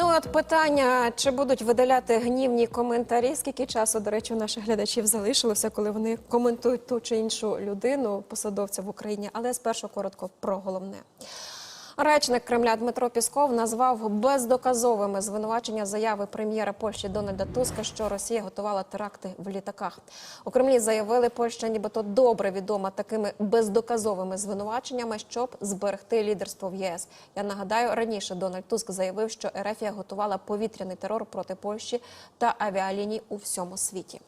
Ну от питання, чи будуть видаляти гнівні коментарі? Скільки часу, до речі, у наших глядачів залишилося, коли вони коментують ту чи іншу людину, посадовця в Україні. Але спершу коротко про головне. Речник Кремля Дмитро Пісков назвав бездоказовими звинувачення заяви прем'єра Польщі Дональда Туска, що Росія готувала теракти в літаках. У Кремлі заявили, Польща нібито добре відома такими бездоказовими звинуваченнями, щоб зберегти лідерство в ЄС. Я нагадаю, раніше Дональд Туск заявив, що Ерефія готувала повітряний терор проти Польщі та авіаліній у всьому світі.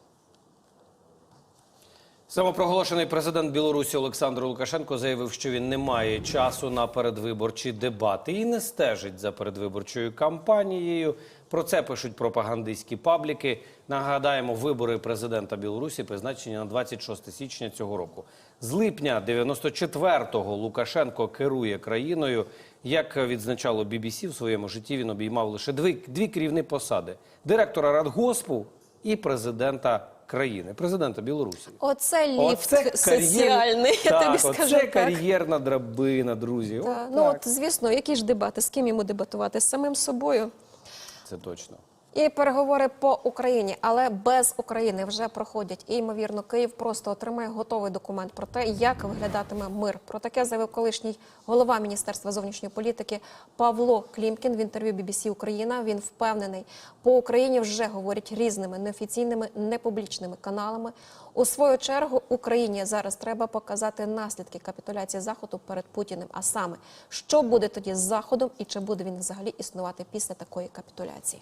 Самопроголошений президент Білорусі Олександр Лукашенко заявив, що він не має часу на передвиборчі дебати і не стежить за передвиборчою кампанією. Про це пишуть пропагандистські пабліки. Нагадаємо, вибори президента Білорусі призначені на 26 січня цього року. З липня 94-го Лукашенко керує країною. Як відзначало BBC, в своєму житті він обіймав лише дві, дві керівні посади: директора Радгоспу і президента країни, президента Білорусі. Оце ліфт Оце соціальний, я так, тобі скажу Оце так. кар'єрна драбина, друзі. От Та, ну так. от звісно, які ж дебати? З ким йому дебатувати? З самим собою. Це точно. І переговори по Україні, але без України вже проходять. І ймовірно, Київ просто отримає готовий документ про те, як виглядатиме мир. Про таке заявив колишній голова міністерства зовнішньої політики Павло Клімкін в інтерв'ю BBC Україна. Він впевнений, по Україні вже говорять різними неофіційними, непублічними каналами. У свою чергу Україні зараз треба показати наслідки капітуляції заходу перед Путіним. А саме, що буде тоді з заходом і чи буде він взагалі існувати після такої капітуляції?